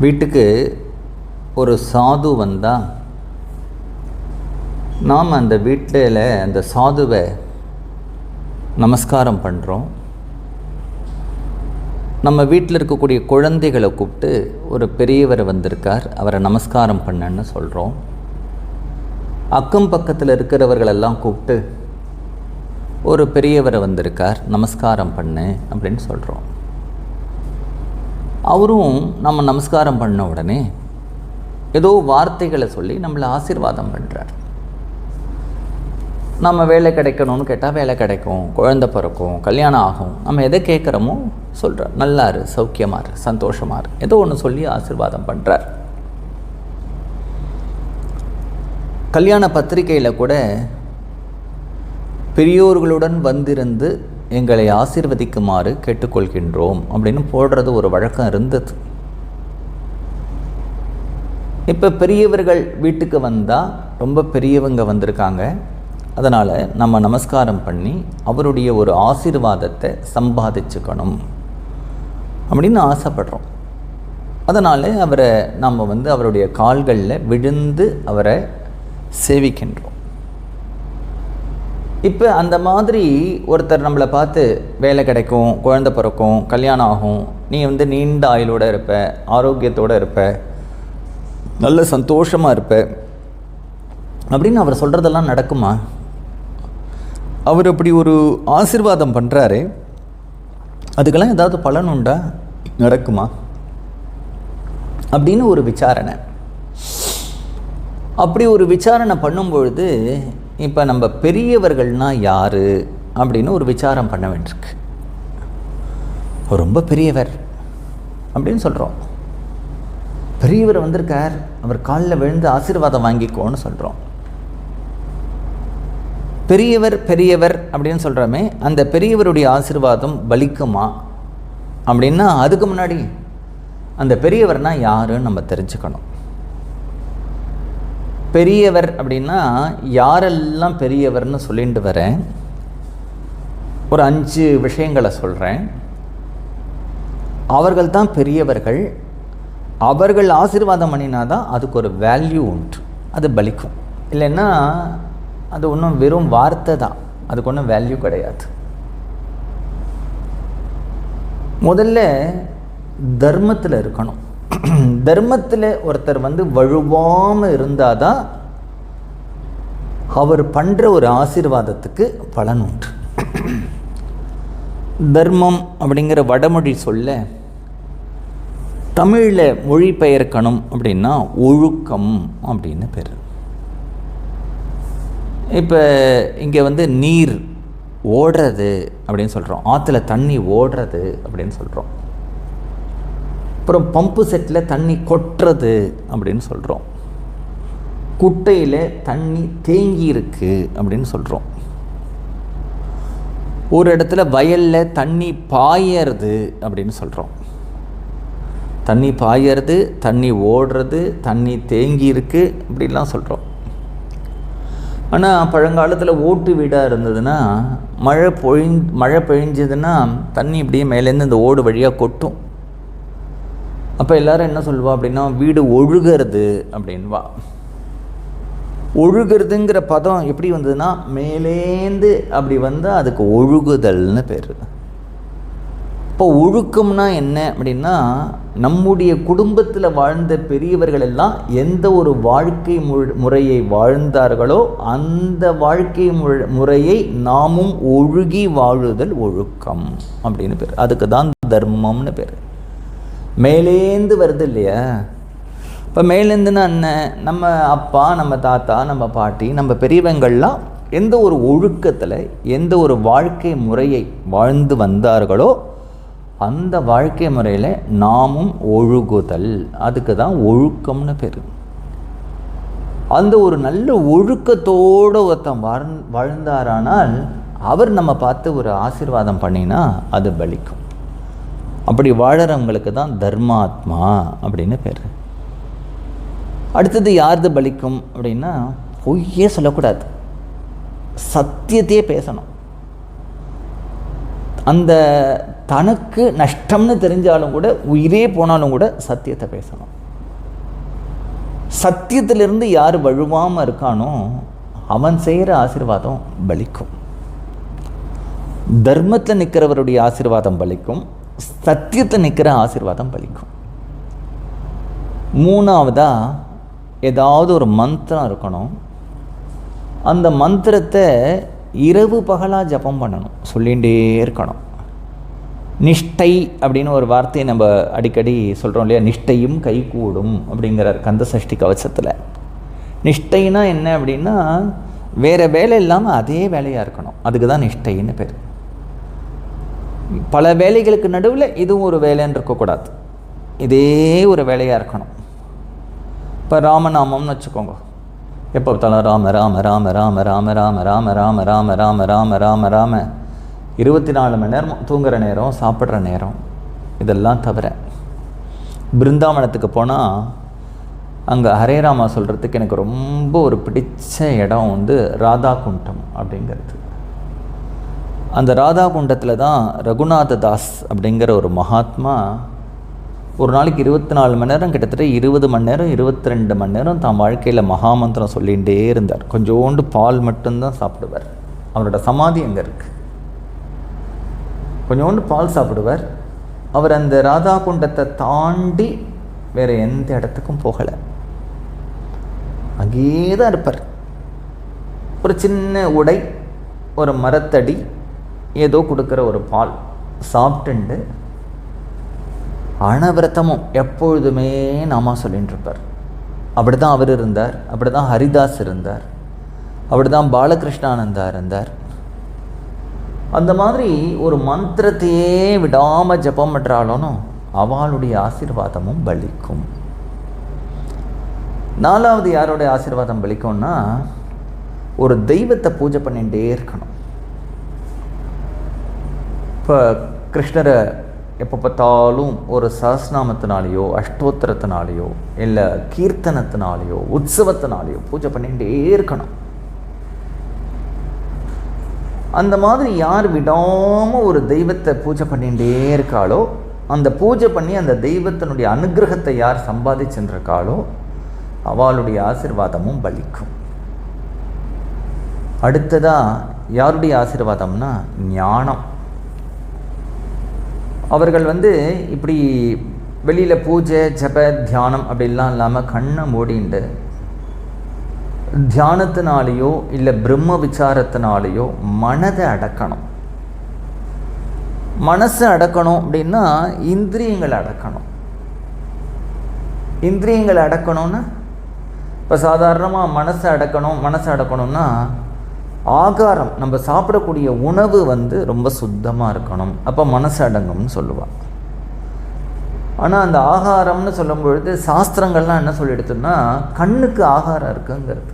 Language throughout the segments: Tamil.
வீட்டுக்கு ஒரு சாது வந்தால் நாம் அந்த வீட்டில் அந்த சாதுவை நமஸ்காரம் பண்ணுறோம் நம்ம வீட்டில் இருக்கக்கூடிய குழந்தைகளை கூப்பிட்டு ஒரு பெரியவர் வந்திருக்கார் அவரை நமஸ்காரம் பண்ணன்னு சொல்கிறோம் அக்கம் பக்கத்தில் இருக்கிறவர்களெல்லாம் கூப்பிட்டு ஒரு பெரியவரை வந்திருக்கார் நமஸ்காரம் பண்ணு அப்படின்னு சொல்கிறோம் அவரும் நம்ம நமஸ்காரம் பண்ண உடனே ஏதோ வார்த்தைகளை சொல்லி நம்மளை ஆசீர்வாதம் பண்ணுறார் நம்ம வேலை கிடைக்கணும்னு கேட்டால் வேலை கிடைக்கும் குழந்தை பிறக்கும் கல்யாணம் ஆகும். நம்ம எதை கேட்குறோமோ சொல்கிறார் நல்லாரு சௌக்கியமாக இரு சந்தோஷமாக இரு ஏதோ ஒன்று சொல்லி ஆசீர்வாதம் பண்ணுறார் கல்யாண பத்திரிகையில் கூட பெரியோர்களுடன் வந்திருந்து எங்களை ஆசீர்வதிக்குமாறு கேட்டுக்கொள்கின்றோம் அப்படின்னு போடுறது ஒரு வழக்கம் இருந்தது. இப்போ பெரியவர்கள் வீட்டுக்கு வந்தால் ரொம்ப பெரியவங்க வந்திருக்காங்க. அதனால் நம்ம நமஸ்காரம் பண்ணி அவருடைய ஒரு ஆசீர்வாதத்தை சம்பாதிச்சுக்கணும் அப்படின்னு ஆசைப்படுறோம். அதனால் அவரை நம்ம வந்து அவருடைய கால்களில் விழுந்து அவரை சேவிக்கின்றோம். இப்போ அந்த மாதிரி ஒருத்தர் நம்மளை பார்த்து வேலை கிடைக்கும் குழந்த பிறக்கும் கல்யாணம் ஆகும். நீ வந்து நீண்ட ஆயுளோடு இருப்ப ஆரோக்கியத்தோடு இருப்ப நல்ல சந்தோஷமாக இருப்ப. அப்படின்னு அவர் சொல்கிறதெல்லாம் நடக்குமா? அவர் அப்படி ஒரு ஆசிர்வாதம் பண்ணுறாரு அதுக்கெல்லாம் ஏதாவது பலன் உண்டா? நடக்குமா? அப்படின்னு ஒரு விசாரணை. அப்படி ஒரு விசாரணை பண்ணும்பொழுது இப்போ நம்ம பெரியவர்கள்னா யார் அப்படின்னு ஒரு விசாரம் பண்ண வேண்டியிருக்கு. ரொம்ப பெரியவர் அப்படின்னு சொல்கிறோம் பெரியவர் வந்திருக்கார் அவர் காலில் விழுந்து ஆசீர்வாதம் வாங்கிக்கோன்னு சொல்கிறோம் பெரியவர் பெரியவர் அப்படின்னு சொல்கிறோமே அந்த பெரியவருடைய ஆசிர்வாதம் பலிக்குமா? அப்படின்னா அதுக்கு முன்னாடி அந்த பெரியவர்னால் யாருன்னு நம்ம தெரிஞ்சுக்கணும். பெரியவர் அப்படின்னா யாரெல்லாம் பெரியவர்னு சொல்லிட்டு வரேன். ஒரு அஞ்சு விஷயங்களை சொல்கிறேன் அவர்கள் தான் பெரியவர்கள். அவர்கள் ஆசீர்வாதம் பண்ணினா தான் அதுக்கு ஒரு வேல்யூ உண்டு. அது பலிக்கும். இல்லைன்னா அது ஒன்றும் வெறும் வார்த்தை தான். அதுக்கு ஒன்றும் வேல்யூ கிடையாது. முதல்ல தர்மத்தில் இருக்கணும். தர்மத்தில் ஒருத்தர் வந்து வழுவாமல் இருந்தால் தான் அவர் பண்ணுற ஒரு ஆசீர்வாதத்துக்கு பலன் உண்டு. தர்மம் அப்படிங்கிற வடமொழி சொல்ல தமிழில் மொழிபெயர்க்கணும் அப்படின்னா ஒழுக்கம் அப்படின்னு பேர். இப்போ இங்கே வந்து நீர் ஓடுறது அப்படின்னு சொல்கிறோம் ஆற்றுல தண்ணி ஓடுறது அப்படின்னு சொல்கிறோம் அப்புறம் பம்பு செட்டில் தண்ணி கொட்டுறது அப்படின்னு சொல்கிறோம் குட்டையில் தண்ணி தேங்கி இருக்கு அப்படின்னு சொல்கிறோம் ஒரு இடத்துல வயலில் தண்ணி பாயறது அப்படின்னு சொல்கிறோம் தண்ணி பாயறது தண்ணி ஓடுறது தண்ணி தேங்கி இருக்கு அப்படின்லாம் சொல்கிறோம் ஆனால் பழங்காலத்தில் ஓட்டு வீடாக இருந்ததுன்னா மழை பொழி மழை பெழிஞ்சதுன்னா தண்ணி இப்படியே மேலேருந்து இந்த ஓடு வழியாக கொட்டும். அப்போ எல்லாரும் என்ன சொல்லுவா அப்படின்னா வீடு ஒழுகிறது அப்படின்வா ஒழுகிறதுங்கிற பதம் எப்படி வந்ததுன்னா மேலேந்து அப்படி வந்தால் அதுக்கு ஒழுகுதல்னு பேர். இப்போ ஒழுக்கம்னா என்ன அப்படின்னா நம்முடைய குடும்பத்தில் வாழ்ந்த பெரியவர்கள் எல்லாம் எந்த ஒரு வாழ்க்கை முறையை வாழ்ந்தார்களோ அந்த வாழ்க்கை முறையை நாமும் ஒழுகி வாழுதல் ஒழுக்கம் அப்படின்னு பேர். அதுக்கு தான் தர்மம்னு பேர். மேலேந்து வருது இல்லையா இப்போ மேலேருந்துன்னா என்ன நம்ம அப்பா நம்ம தாத்தா நம்ம பாட்டி நம்ம பெரியவங்கள்லாம் எந்த ஒரு ஒழுக்கத்தில் எந்த ஒரு வாழ்க்கை முறையை வாழ்ந்து வந்தார்களோ அந்த வாழ்க்கை முறையில் நாமும் ஒழுகுதல். அதுக்கு தான் ஒழுக்கம்னு பேர். அந்த ஒரு நல்ல ஒழுக்கத்தோடு ஒருத்தன் வாழ் வாழ்ந்தாரானால் அவர் நம்ம பார்த்து ஒரு ஆசீர்வாதம் பண்ணினா அது பலிக்கும். அப்படி வாழறவங்களுக்கு தான் தர்மாத்மா அப்படின்னு பேர். அடுத்தது யாருது பலிக்கும் அப்படின்னா பொய்யே சொல்லக்கூடாது. சத்தியத்தையே பேசணும். அந்த தனக்கு நஷ்டம்னு தெரிஞ்சாலும் கூட உயிரே போனாலும் கூட சத்தியத்தை பேசணும். சத்தியத்திலிருந்து யார் வழுவாமல் இருக்கானோ அவன் செய்கிற ஆசீர்வாதம் பலிக்கும். தர்மத்தில் நிற்கிறவருடைய ஆசீர்வாதம் பலிக்கும். சத்தியத்தில் நிற்கிற ஆசீர்வாதம் பலிக்கும். மூணாவதாக ஏதாவது ஒரு மந்திரம் இருக்கணும். அந்த மந்திரத்தை இரவு பகலாக ஜபம் பண்ணணும். சொல்லிகிட்டே இருக்கணும். நிஷ்டை அப்படின்னு ஒரு வார்த்தையை நம்ம அடிக்கடி சொல்கிறோம் இல்லையா? நிஷ்டையும் கைகூடும் அப்படிங்கிறார் கந்த சஷ்டி கவசத்தில். நிஷ்டைனா என்ன அப்படின்னா வேறு வேலை இல்லாமல் அதே வேலையாக இருக்கணும். அதுக்கு தான் நிஷ்டைன்னு பேர். பல வேலைகளுக்கு நடுவில் இதுவும் ஒரு வேலைன்னு இருக்கக்கூடாது இதே ஒரு வேலையாக இருக்கணும் இப்போ ராமநாமம்னு வச்சுக்கோங்க எப்போ பார்த்தாலும் ராம ராம ராம ராம ராம ராம ராம ராம ராம ராம ராம ராம ராம இருபத்தி நாலு மணி நேரம் தூங்குகிற நேரம் சாப்பிட்ற நேரம் இதெல்லாம் தவிர பிருந்தாவனத்துக்கு போனால் அங்கே ஹரே ராமா சொல்கிறதுக்கு எனக்கு ரொம்ப ஒரு பிடிச்ச இடம் வந்து ராதா குண்டம் அப்படிங்கிறது அந்த ராதா குண்டத்தில் தான் ரகுநாத தாஸ் அப்படிங்கிற ஒரு மகாத்மா ஒரு நாளைக்கு இருபத்தி நாலு மணி நேரம் கிட்டத்தட்ட இருபது மணி நேரம் இருபத்தி ரெண்டு மணி நேரம் தான் வாழ்க்கையில் மகாமந்திரம் சொல்லிகிட்டே இருந்தார். கொஞ்சோண்டு பால் மட்டும்தான் சாப்பிடுவார். அவரோட சமாதி அங்கே இருக்குது கொஞ்சோண்டு பால் சாப்பிடுவார். அவர் அந்த ராதா குண்டத்தை தாண்டி வேறு எந்த இடத்துக்கும் போகலை. அங்கேயே தான் இருப்பார். ஒரு சின்ன உடை ஒரு மரத்தடி ஏதோ கொடுக்குற ஒரு பால் சாப்பிட்டுண்டு அனவிரதமும் எப்பொழுதுமே நாமா சொல்லிட்டுருப்பார் அப்படி தான் அவர் இருந்தார் அப்படி தான் ஹரிதாஸ் இருந்தார் அப்படி தான் பாலகிருஷ்ணானந்தா இருந்தார். அந்த மாதிரி ஒரு மந்திரத்தையே விடாமல் ஜபம் பண்ணுறாலும் அவளுடைய ஆசீர்வாதமும் பலிக்கும். நாலாவது யாருடைய ஆசீர்வாதம் பலிக்கும்னா ஒரு தெய்வத்தை பூஜை பண்ணிகிட்டே இருக்கணும். இப்போ கிருஷ்ணரை எப்போ பார்த்தாலும் ஒரு சஹஸ்நாமத்தினாலேயோ அஷ்டோத்திரத்தினாலேயோ இல்லை கீர்த்தனத்தினாலேயோ உற்சவத்தினாலேயோ பூஜை பண்ணிகிட்டே இருக்கணும். அந்த மாதிரி யார் விடாமல் ஒரு தெய்வத்தை பூஜை பண்ணிகிட்டே இருக்காளோ அந்த பூஜை பண்ணி அந்த தெய்வத்தினுடைய அனுகிரகத்தை யார் சம்பாதிச்சுருக்காளோ அவளுடைய ஆசிர்வாதமும் பலிக்கும். அடுத்ததாக யாருடைய ஆசிர்வாதம்னா ஞானம். அவர்கள் வந்து இப்படி வெளியில் பூஜை ஜப தியானம் அப்படிலாம் இல்லாமல் கண்ணை மூடிண்டு தியானத்தினாலேயோ இல்லை பிரம்ம விசாரத்தினாலேயோ மனதை அடக்கணும். மனசை அடக்கணும் அப்படின்னா இந்திரியங்களை அடக்கணும். இந்திரியங்களை அடக்கணும்னா இப்போ சாதாரணமாக மனசை அடக்கணும் மனசை அடக்கணும்னா ஆகாரம் நம்ம சாப்பிடக்கூடிய உணவு வந்து ரொம்ப சுத்தமாக இருக்கணும். அப்போ மனசு அடங்கும்னு சொல்லுவாள் ஆனால் அந்த ஆகாரம்னு சொல்லும் பொழுது சாஸ்திரங்கள்லாம் என்ன சொல்லிடுதுன்னா கண்ணுக்கு ஆகாரம் இருக்குங்கிறது.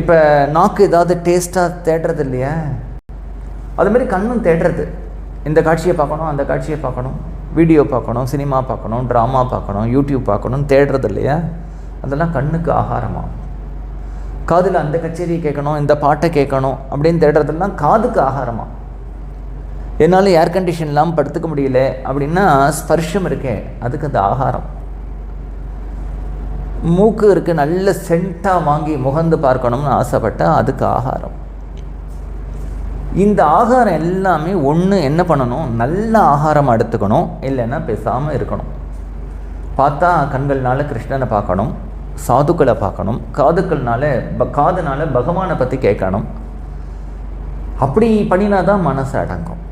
இப்போ நாக்கு ஏதாவது டேஸ்ட்டாக தேடுறது இல்லையா? அதுமாரி கண்ணும் தேடுறது. இந்த காட்சியை பார்க்கணும் அந்த காட்சியை பார்க்கணும் வீடியோ பார்க்கணும் சினிமா பார்க்கணும் ட்ராமா பார்க்கணும் யூடியூப் பார்க்கணும் தேடுறது இல்லையா? அதெல்லாம் கண்ணுக்கு ஆகாரமாகும். காதில் அந்த கச்சேரியை கேட்கணும் இந்த பாட்டை கேட்கணும் அப்படின்னு தேடுறதெல்லாம் காதுக்கு ஆகாரமாக என்னால் ஏர் கண்டிஷன் இல்லாமல் படுத்துக்க முடியல அப்படின்னா ஸ்பர்ஷம் இருக்கே அதுக்கு அந்த ஆகாரம். மூக்கு இருக்கு நல்ல சென்ட்டாக வாங்கி முகந்து பார்க்கணும்னு ஆசைப்பட்டால் அதுக்கு ஆகாரம். இந்த ஆகாரம் எல்லாமே ஒன்று என்ன பண்ணணும்? நல்ல ஆகாரம் எடுத்துக்கணும் இல்லைன்னா பேசாமல் இருக்கணும். பார்த்தா கண்கள்னால கிருஷ்ணனை பார்க்கணும். சாதுக்களை பார்க்கணும். காதுக்கள்னால ப காதுனால பகவானை பற்றி கேட்கணும். அப்படி பண்ணினா தான் மனசு அடங்கும்.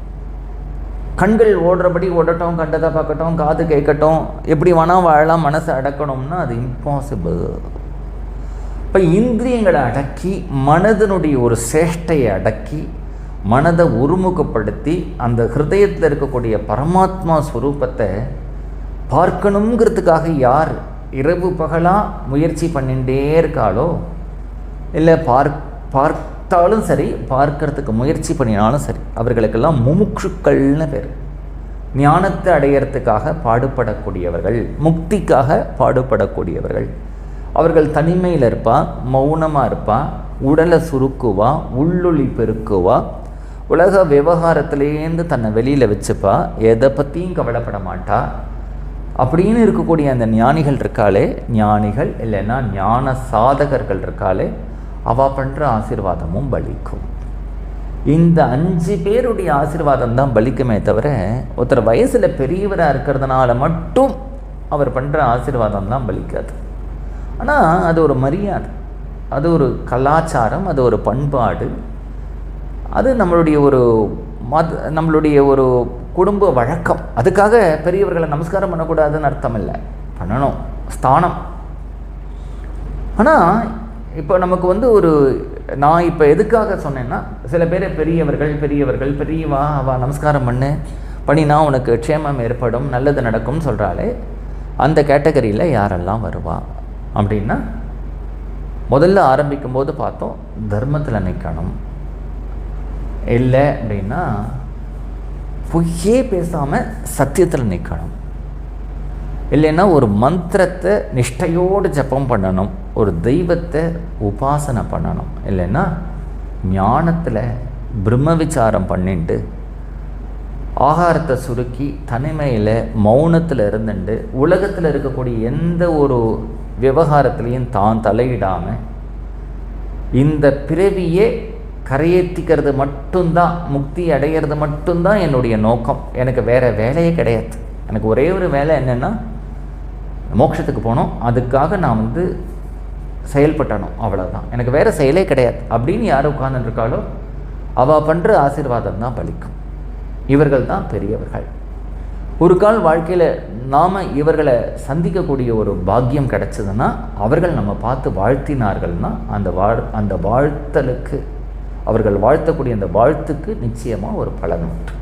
கண்கள் ஓடுறபடி ஓடட்டும் கண்டதை பார்க்கட்டும் காது கேட்கட்டும் எப்படி வேணால் வாழலாம் மனசை அடக்கணும்னா அது இம்பாசிபிள் இப்போ இந்திரியங்களை அடக்கி மனதனுடைய ஒரு சேஷ்டையை அடக்கி மனதை ஒருமுகப்படுத்தி அந்த ஹிருதயத்தில் இருக்கக்கூடிய பரமாத்மா ஸ்வரூபத்தை பார்க்கணுங்கிறதுக்காக யார்? இரவு பகலாக முயற்சி பண்ணிகிட்டே இருக்காளோ? இல்லை பார்க் பார்த்தாலும் சரி பார்க்கறதுக்கு முயற்சி பண்ணினாலும் சரி அவர்களுக்கெல்லாம் முமுட்சுக்கள்னு பேர். ஞானத்தை அடையிறதுக்காக பாடுபடக்கூடியவர்கள் முக்திக்காக பாடுபடக்கூடியவர்கள். அவர்கள் தனிமையில் இருப்பா மௌனமாக இருப்பா உடலை சுருக்குவா உள்ளொளி பெருக்குவா உலக விவகாரத்துலேருந்து தன்னை வெளியில் வச்சுப்பா எதை பற்றியும் கவலைப்பட மாட்டா. அப்படின்னு இருக்கக்கூடிய அந்த ஞானிகள் இருக்காளே ஞானிகள் இல்லைன்னா ஞான சாதகர்கள் இருக்காளே அவா பண்ணுற ஆசீர்வாதமும் பலிக்கும். இந்த அஞ்சு பேருடைய ஆசீர்வாதம் தான் பலிக்குமே தவிர ஒருத்தர் வயசில் பெரியவராக இருக்கிறதுனால மட்டும் அவர் பண்ணுற ஆசீர்வாதம் தான் பலிக்காது. ஆனால் அது ஒரு மரியாதை அது ஒரு கலாச்சாரம் அது ஒரு பண்பாடு அது நம்மளுடைய ஒரு மத நம்மளுடைய ஒரு குடும்ப வழக்கம். அதுக்காக பெரியவர்களை நமஸ்காரம் பண்ணக்கூடாதுன்னு அர்த்தம் இல்லை பண்ணணும். ஸ்தானம். ஆனால் இப்போ நமக்கு வந்து ஒரு நான் இப்போ எதுக்காக சொன்னேன்னா சில பேர் பெரியவர்கள் பெரியவர்கள் பெரியவா அவ நமஸ்காரம் பண்ணு. பண்ணினா உனக்கு க்ஷேமம் ஏற்படும் நல்லது நடக்கும்னு சொல்கிறாளே அந்த கேட்டகரியில் யாரெல்லாம் வருவா? அப்படின்னா முதல்ல ஆரம்பிக்கும் போது பார்த்தோம் தர்மத்தில் நிற்கணும் இல்லை அப்படின்னா பொய்யே பேசாமல் சத்தியத்தில் நிற்கணும் இல்லைன்னா ஒரு மந்திரத்தை நிஷ்டையோடு ஜப்பம் பண்ணணும் ஒரு தெய்வத்தை உபாசனை பண்ணணும். இல்லைன்னா ஞானத்தில் பிரம்ம விசாரம் பண்ணிட்டு ஆகாரத்தை சுருக்கி தனிமையில் மௌனத்தில் இருந்துட்டு உலகத்தில் இருக்கக்கூடிய எந்த ஒரு விவகாரத்துலேயும் தான் தலையிடாமல் இந்த பிறவியே கரையேற்றிக்கிறது மட்டும்தான் முக்தி அடையிறது மட்டும்தான் என்னுடைய நோக்கம். எனக்கு வேறு வேலையே கிடையாது. எனக்கு ஒரே ஒரு வேலை என்னென்னா மோட்சத்துக்கு போனோம் அதுக்காக நான் வந்து செயல்பட்டணும். அவ்வளோதான் எனக்கு வேறு செயலே கிடையாது. அப்படின்னு யார் உட்கார்ந்துருக்காளோ அவள் பண்ணுற ஆசீர்வாதம் தான் பலிக்கும். இவர்கள் தான் பெரியவர்கள். ஒரு கால் வாழ்க்கையில் நாம் இவர்களை சந்திக்கக்கூடிய ஒரு பாக்கியம் கிடச்சதுன்னா அவர்கள் நம்ம பார்த்து வாழ்த்தினார்கள்னா அந்த வாழ் அந்த வாழ்த்தலுக்கு அவர்கள் வாழ்த்தக்கூடிய அந்த வாழ்த்துக்கு நிச்சயமாக ஒரு பலன் உண்டு.